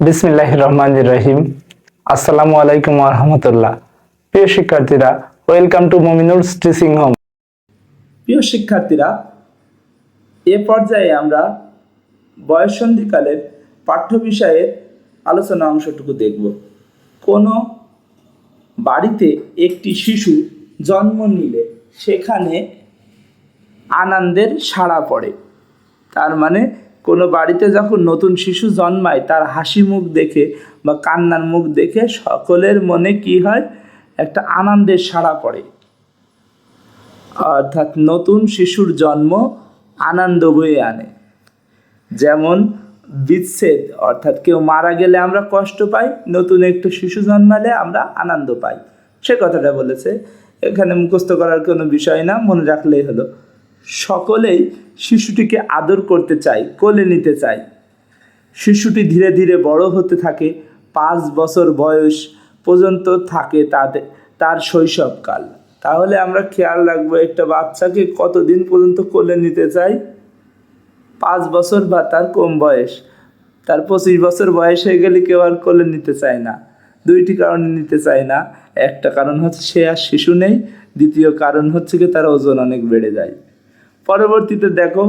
বিসমিল্লাহ রহমান রহিম আসসালামু আলাইকুম রহমতুল্লাহ। প্রিয় শিক্ষার্থীরা, welcome to Mominul teaching home. প্রিয় শিক্ষার্থীরা, এ পর্যায়ে আমরা বয়ঃসন্ধিকালের পাঠ্য বিষয়ের আলোচনা অংশটুকু দেখব। কোনো বাড়িতে একটি শিশু জন্ম নিলে সেখানে আনন্দের সাড়া পড়ে। তার মানে কোনো বাড়িতে যখন নতুন শিশু জন্মায়, তার হাসি মুখ দেখে বা কান্নার মুখ দেখে সকলের মনে কি হয়? একটা আনন্দের সাড়া পড়ে। অর্থাৎ নতুন শিশুর জন্ম আনন্দ বয়ে আনে। যেমন বিচ্ছেদ, অর্থাৎ কেউ মারা গেলে আমরা কষ্ট পাই, নতুন একটু শিশু জন্মালে আমরা আনন্দ পাই। সে কথাটা বলেছে। এখানে মুখস্থ করার কোনো বিষয় না, মনে রাখলেই হলো। সকলেই শিশুটিকে আদর করতে চায়, কোলে নিতে চায়। শিশুটি ধীরে ধীরে বড় হতে থাকে, পাঁচ বছর বয়স পর্যন্ত থাকে তাদের তার শৈশবকাল। তাহলে আমরা খেয়াল রাখব, একটা বাচ্চাকে কতদিন পর্যন্ত কোলে নিতে চাই পাঁচ বছর বা তার কম বয়স। তার পঁচিশ বছর বয়স হয়ে গেলে কেউ আর কোলে নিতে চায় না। দুইটি কারণে নিতে চায় না। একটা কারণ হচ্ছে সে আর শিশু নেই, দ্বিতীয় কারণ হচ্ছে কি তার ওজন অনেক বেড়ে যায়। পরবর্তীতে দেখো,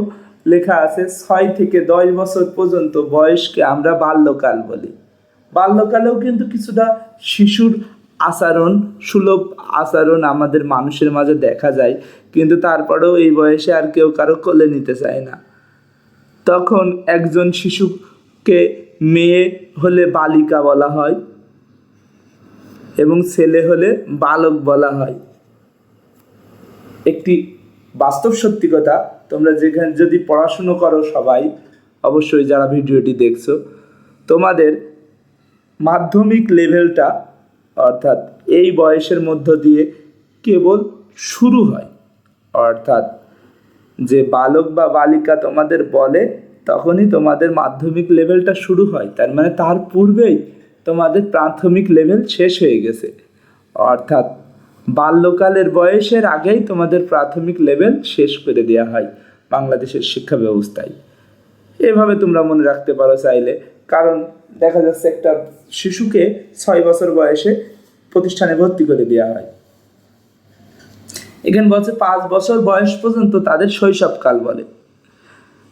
লেখা আছে, ছয় থেকে দশ বছর পর্যন্ত বয়সকে আমরা বাল্যকাল বলি। বাল্যকালেও কিন্তু কিছুটা শিশুর আচরণ, সুলভ আচরণ আমাদের মানুষের মাঝে দেখা যায়, কিন্তু তারপরেও এই বয়সে আর কেউ কারও কোলে নিতে চায় না। তখন একজন শিশুকে মেয়ে হলে বালিকা বলা হয় এবং ছেলে হলে বালক বলা হয়। একটি বাস্তব সত্যি কথা, তোমরা যেখানে, যদি পড়াশুনো করো সবাই, অবশ্যই যারা ভিডিওটি দেখছ, তোমাদের মাধ্যমিক লেভেলটা, অর্থাৎ এই বয়সের মধ্য দিয়ে কেবল শুরু হয়। অর্থাৎ যে বালক বা বালিকা তোমাদের বলে, তখনই তোমাদের মাধ্যমিক লেভেলটা শুরু হয়। তার মানে তার পূর্বেই তোমাদের প্রাথমিক লেভেল শেষ হয়ে গেছে। অর্থাৎ বাল্যকালের বয়সের আগেই তোমাদের প্রাথমিক লেভেল শেষ করে দেওয়া হয় বাংলাদেশের শিক্ষা ব্যবস্থায়। এভাবে তোমরা মনে রাখতে পারো চাইলে। কারণ দেখা যাচ্ছে একটা শিশুকে ছয় বছর বয়সে প্রতিষ্ঠানে ভর্তি করে দেওয়া হয়। এখানে বলছে পাঁচ বছর বয়স পর্যন্ত তাদের শৈশবকাল বলে।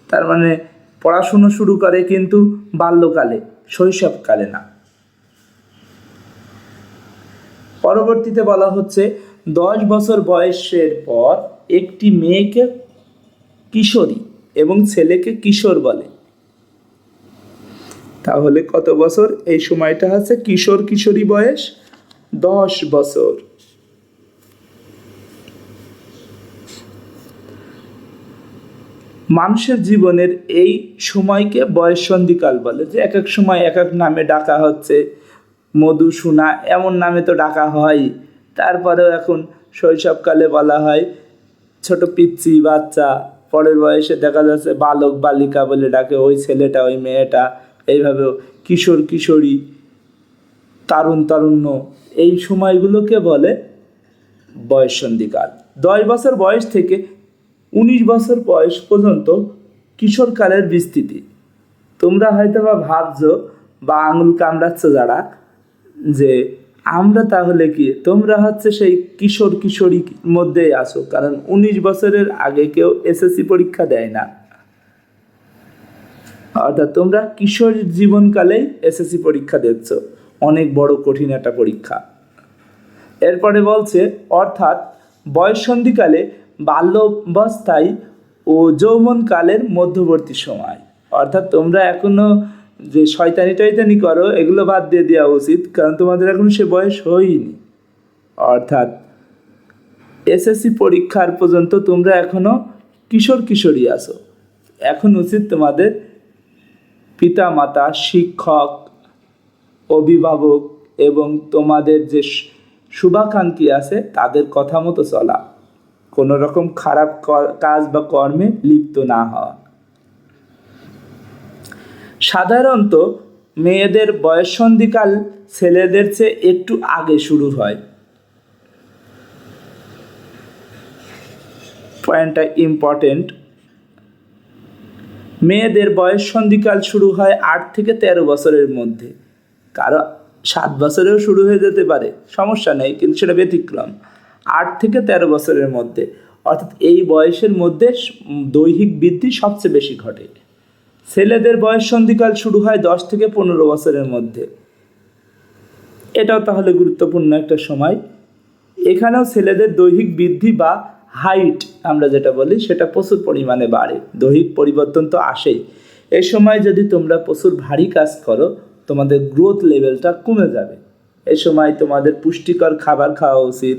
তার মানে পড়াশুনো শুরু করে কিন্তু বাল্যকালে, শৈশবকালে না। পরবর্তীতে বলা হচ্ছে, দশ বছর বয়সের পর একটি মেয়েকে কিশোরী এবং ছেলেকে কিশোর বলে। তাহলে কত বছর? এই সময়টা আছে কিশোর কিশোরী বয়স, দশ বছর। মানুষের জীবনের এই সময়কে বয়ঃসন্ধিকাল বলে, যে এক এক সময় এক এক নামে ডাকা হচ্ছে মধু, সোনা এমন নামে তো ডাকা হয়। তারপরেও এখন শৈশবকালে বলা হয়, ছোট পিচ্ছি বাচ্চা, পরের বয়সে দেখা যাচ্ছে বালক, বালিকা বলে ডাকে, ওই ছেলেটা, ওই মেয়েটা এইভাবে কিশোর, কিশোরী, তারুণ, তারুণ্য, এই সময়গুলোকে বলে বয়ঃসন্ধিকাল। দশ বছর বয়স থেকে উনিশ বছর বয়স পর্যন্ত কিশোরকালের বিস্তৃতি। তোমরা হয়তো বা ভাবছ বা আঙুল কামড়াচ্ছ যারা যে আমরা তাহলে কি? তোমরা হচ্ছে সেই কিশোর কিশোরী মধ্যেই আসো কারণ উনিশ বছরের আগে কেউ এসএসসি পরীক্ষা দেয় না। অর্থাৎ তোমরা কিশোর জীবনকালেই এসএসসি পরীক্ষা দিচ্ছ। অনেক বড় কঠিন একটা পরীক্ষা। এরপরে বলছে, অর্থাৎ বয়ঃসন্ধিকালে বাল্যাবস্থায় ও যৌবনকালের মধ্যবর্তী সময়। অর্থাৎ তোমরা এখনও যে শয়তানি টয়তানি করো, এগুলো বাদ দিয়ে দেওয়া উচিত, কারণ তোমাদের এখনও সে বয়স হয়নি। অর্থাৎ এসএসসি পরীক্ষার পর্যন্ত তোমরা এখনও কিশোর কিশোরী আছো। এখন উচিত তোমাদের পিতা মাতা শিক্ষক, অভিভাবক এবং তোমাদের যে শুভাকাঙ্ক্ষী আছে, তাদের কথা মতো চলা। কোনো রকম খারাপ কাজ বা কর্মে লিপ্ত না হওয়া। সাধারণত মেয়েদের বয়ঃসন্ধিকাল ছেলেদের চেয়ে একটু আগে শুরু হয়। পয়েন্টটা ইম্পর্টেন্ট মেয়েদের বয়স সন্ধিকাল শুরু হয় আট থেকে তেরো বছরের মধ্যে। কারও সাত বছরেও শুরু হয়ে যেতে পারে, সমস্যা নেই, কিন্তু সেটা ব্যতিক্রম। আট থেকে তেরো বছরের মধ্যে। অর্থাৎ এই বয়সের মধ্যে দৈহিক বৃদ্ধি সবচেয়ে বেশি ঘটে। ছেলেদের বয়স সন্ধিকাল শুরু হয় দশ থেকে পনেরো বছরের মধ্যে। এটাও তাহলে গুরুত্বপূর্ণ একটা সময়। এখানেও ছেলেদের দৈহিক বৃদ্ধি বা হাইট আমরা যেটা বলি, সেটা প্রচুর পরিমাণে বাড়ে। দৈহিক পরিবর্তন তো আসেই। এ সময় যদি তোমরা প্রচুর ভারী কাজ করো, তোমাদের গ্রোথ লেভেলটা কমে যাবে। এ সময় তোমাদের পুষ্টিকর খাবার খাওয়া উচিত।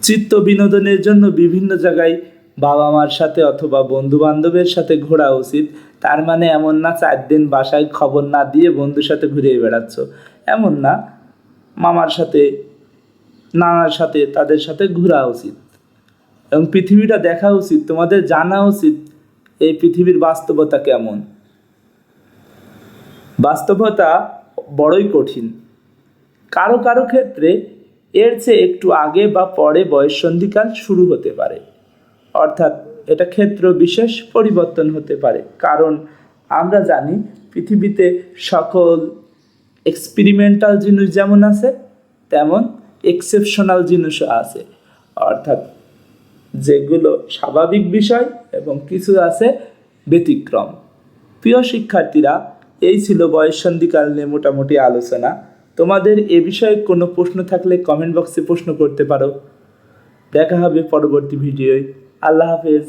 চিত্ত বিনোদনের জন্য বিভিন্ন জায়গায় বাবা মার সাথে অথবা বন্ধু বান্ধবের সাথে ঘোরা উচিত। তার মানে এমন না চার দিন বাসায় খবর না দিয়ে বন্ধুর সাথে ঘুরে বেড়াচ্ছ। এমন না, মামার সাথে, নানার সাথে, তাদের সাথে ঘোরা উচিত। এবং পৃথিবীটা দেখা উচিত, তোমাদের জানা উচিত এই পৃথিবীর বাস্তবতা কেমন। বাস্তবতা বড়ই কঠিন। কারও কারও ক্ষেত্রে এর চেয়ে একটু আগে বা পরে বয়ঃসন্ধিকাল শুরু হতে পারে। অর্থাৎ এটা ক্ষেত্র বিশেষ পরিবর্তন হতে পারে। কারণ আমরা জানি পৃথিবীতে সকল এক্সপেরিমেন্টাল জিনিস যেমন আছে, তেমন এক্সেপশনাল জিনিসও আছে। অর্থাৎ যেগুলো স্বাভাবিক বিষয় এবং কিছু আছে ব্যতিক্রম। প্রিয় শিক্ষার্থীরা, এই ছিল বয়ঃসন্ধিকাল নিয়ে মোটামুটি আলোচনা। তোমাদের এ বিষয়ে কোনো প্রশ্ন থাকলে কমেন্ট বক্সে প্রশ্ন করতে পারো। দেখা হবে পরবর্তী ভিডিওয়। আল্লাহ হাফেজ।